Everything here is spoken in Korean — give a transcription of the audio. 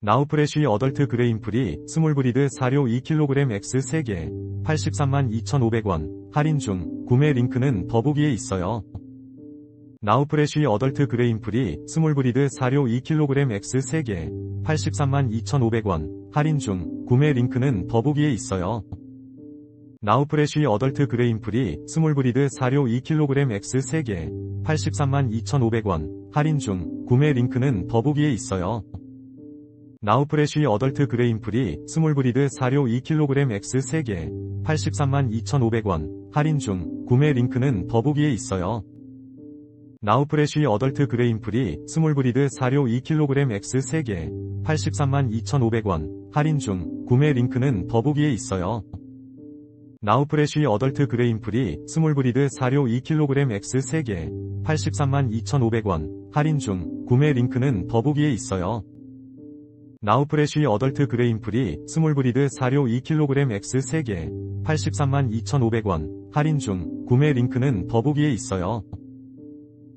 나우프레쉬 어덜트 그레인프리 스몰브리드 사료 2kg X 3개 83만 2,500원 할인 중 구매 링크는 더보기에 있어요. 나우프레쉬 어덜트 그레인프리 스몰브리드 사료 2kg X 3개 83만 2,500원 할인 중 구매 링크는 더보기에 있어요. 나우프레쉬 어덜트 그레인프리 스몰브리드 사료 2kg X 3개 83만 2,500원 할인 중 구매 링크는 더보기에 있어요. 나우프레쉬 어덜트 그레인프리 스몰브리드 사료 2kg X 3개 83만 2,500원 할인 중 구매 링크는 더보기에 있어요. 나우프레쉬 어덜트 그레인프리 스몰브리드 사료 2kg X 3개 83만 2,500원 할인 중 구매 링크는 더보기에 있어요. 나우프레쉬 어덜트 그레인프리 스몰브리드 사료 2kg X 3개 83만 2,500원 할인 중 구매 링크는 더보기에 있어요. 나우프레쉬 어덜트 그레인프리 스몰브리드 사료 2kg X 3개 83만 2,500원 할인 중 구매 링크는 더보기에 있어요.